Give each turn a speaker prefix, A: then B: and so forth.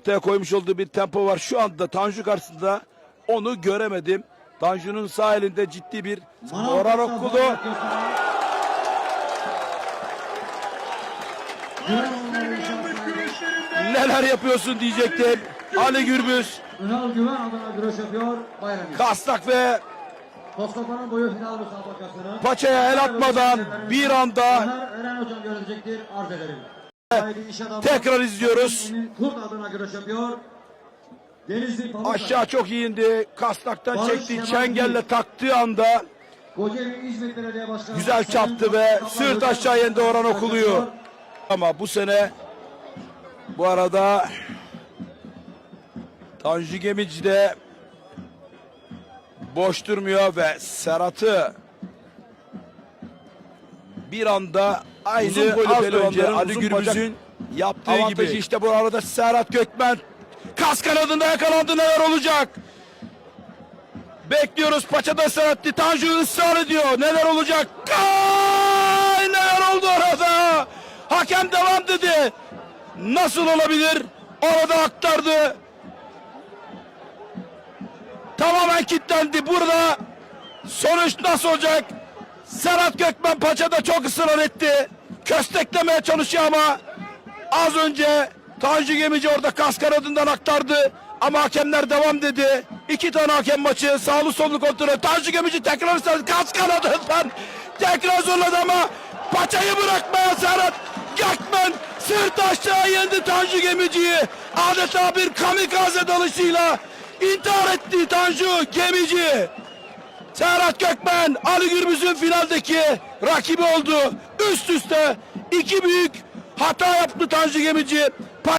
A: ortaya koymuş olduğu bir tempo var. Şu anda Tanju karşısında onu göremedim. Tanju'nun sağ elinde ciddi bir moral okulu. Neler yapıyorsun diyecektim. Ali Gürbüz,
B: Ünal Güven adına güreş yapıyor Bayrami.
A: Kastak ve
B: Mustafa'nın boyu final müsabakasını
A: paçaya el atmadan bir anda
B: Ömer Eren Hocam görecektir arz ederim.
A: Tekrar izliyoruz. Aşağı çok iyi indi. Kastaktan çekti. Çengelle taktığı anda güzel çaptı ve sırt aşağı yendi Orhan Okulu'yu. Ama bu sene bu arada Tanju Gemici de boş durmuyor ve Serhat'ı bir anda aynı az önce Ali Gürbüz'ün yaptığı
C: avantajı
A: gibi. işte bu arada Serhat Gökmen kas kanadında yakalandı neler olacak? Bekliyoruz paçada Serhat'ti. Tanju ısrar ediyor. Neler olacak? Ay, neler oldu orada? Hakem devam dedi. Nasıl olabilir? Orada aktardı. Tamamen kilitlendi. Burada sonuç nasıl olacak? Serhat Gökmen paçada çok ısrar etti. Kösteklemeye çalışıyor ama az önce Tanju Gemici orada kas kanadından aktardı. Ama hakemler devam dedi. İki tane hakem maçı sağlı sollu kontrolü. Tanju Gemici tekrar ısrar kas kanadından tekrar zorladı ama paçayı bırakmayan Serhat Gökmen sırt aşağı yendi Tanju Gemici'yi. Adeta bir kamikaze dalışıyla intihar etti Tanju Gemici. Serhat Gökmen, Ali Gürbüz'ün finaldeki rakibi oldu. Üst üste iki büyük hata yaptı Tanju Gemici.